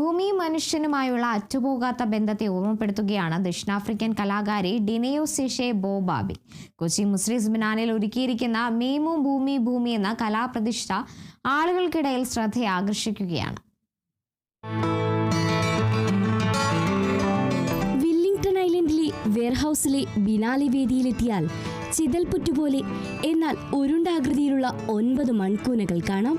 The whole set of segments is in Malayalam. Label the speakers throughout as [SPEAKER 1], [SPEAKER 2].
[SPEAKER 1] ഭൂമിയും മനുഷ്യനുമായുള്ള അറ്റുപോകാത്ത ബന്ധത്തെ ഓർമ്മപ്പെടുത്തുകയാണ് ദക്ഷിണാഫ്രിക്കൻ കലാകാരി ഡിനയോ സിഷെ ബോബാബി. കൊച്ചി മുസ്ലിം ബിനാനിൽ ഒരുക്കിയിരിക്കുന്ന മേമു ഭൂമി ഭൂമി എന്ന കലാപ്രതിഷ്ഠ ആളുകൾക്കിടയിൽ ശ്രദ്ധ ആകർഷിക്കുകയാണ്
[SPEAKER 2] വില്ലിംഗ്ടൺ ഐലൻഡിലെ വെയർഹൌസിലെ ബിനാലി വേദിയിലെത്തിയാൽ ചിതൽപുറ്റുപോലെ എന്നാൽ ഉരുണ്ടാകൃതിയിലുള്ള ഒൻപത് മൺകൂനകൾ കാണാം.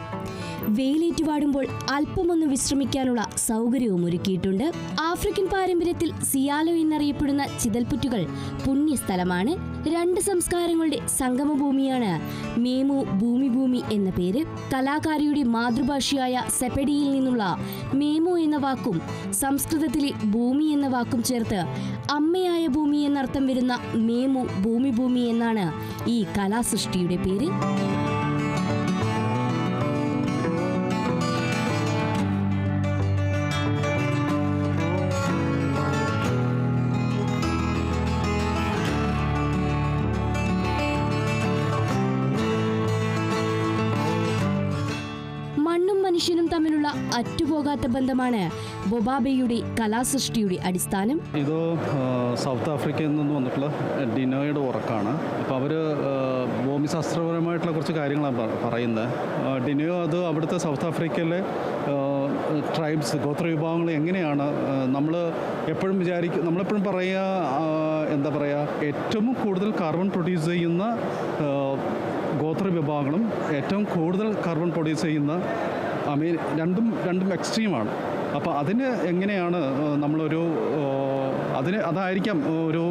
[SPEAKER 2] വെയിലേറ്റുപാടുമ്പോൾ അല്പമൊന്ന് വിശ്രമിക്കാനുള്ള സൗകര്യവും ഒരുക്കിയിട്ടുണ്ട്. ആഫ്രിക്കൻ പാരമ്പര്യത്തിൽ സിയാലോ എന്നറിയപ്പെടുന്ന ചിതൽപുറ്റുകൾ പുണ്യസ്ഥലമാണ് രണ്ട് സംസ്കാരങ്ങളുടെ സംഗമഭൂമിയാണ് മേമു ഭൂമി ഭൂമി എന്ന പേര്. കലാകാരിയുടെ മാതൃഭാഷയായ സെപ്പഡിയിൽ നിന്നുള്ള മേമു എന്ന വാക്കും സംസ്കൃതത്തിലെ ഭൂമി എന്ന വാക്കും ചേർത്ത് അമ്മയായ ഭൂമി എന്നർത്ഥം വരുന്ന മേമു ഭൂമി ഭൂമി എന്നാണ് ഈ കലാസൃഷ്ടിയുടെ പേര്. മണ്ണും മനുഷ്യനും തമ്മിലുള്ള അറ്റുപോകാത്ത ബന്ധമാണ് ബൊബാബയുടെ കലാസൃഷ്ടിയുടെ അടിസ്ഥാനം.
[SPEAKER 3] ഇത് സൗത്ത് ആഫ്രിക്കയിൽ നിന്ന് വന്നിട്ടുള്ള ഡിനോയുടെ ഉറക്കാണ്. അപ്പോൾ അവർ ഭൂമിശാസ്ത്രപരമായിട്ടുള്ള കുറച്ച് കാര്യങ്ങളാണ് പറയുന്നത്. ഡിനോ അത് അവിടുത്തെ സൗത്ത് ആഫ്രിക്കയിലെ ട്രൈബ്സ് ഗോത്ര വിഭാഗങ്ങൾ എങ്ങനെയാണ് നമ്മൾ എപ്പോഴും വിചാരിക്കും നമ്മളെപ്പോഴും പറയുക എന്താ പറയുക ഏറ്റവും കൂടുതൽ കാർബൺ പ്രൊഡ്യൂസ് ചെയ്യുന്ന ഗോത്ര വിഭാഗങ്ങളും ഏറ്റവും കൂടുതൽ കാർബൺ പ്രൊഡ്യൂസ് ചെയ്യുന്ന അമേ രണ്ടും രണ്ടും എക്സ്ട്രീമാണ് അപ്പോൾ അതിന് എങ്ങനെയാണ് നമ്മളൊരു അതിന് അതായിരിക്കാം ഒരു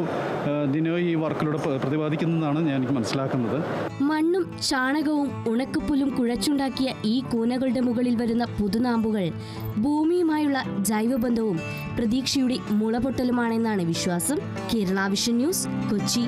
[SPEAKER 3] ദിനോ ഈ വർക്കിലൂടെ പ്രതിപാദിക്കുന്നതാണ് ഞാൻ എനിക്ക് മനസ്സിലാക്കുന്നത്.
[SPEAKER 2] മണ്ണും ചാണകവും ഉണക്കപ്പുലും കുഴച്ചുണ്ടാക്കിയ ഈ കൂനകളുടെ മുകളിൽ വരുന്ന പുതുനാമ്പുകൾ ഭൂമിയുമായുള്ള ജൈവബന്ധവും പ്രതീക്ഷയുടെ മുളപൊട്ടലുമാണെന്നാണ് വിശ്വാസം. Kerala vision news Kochi.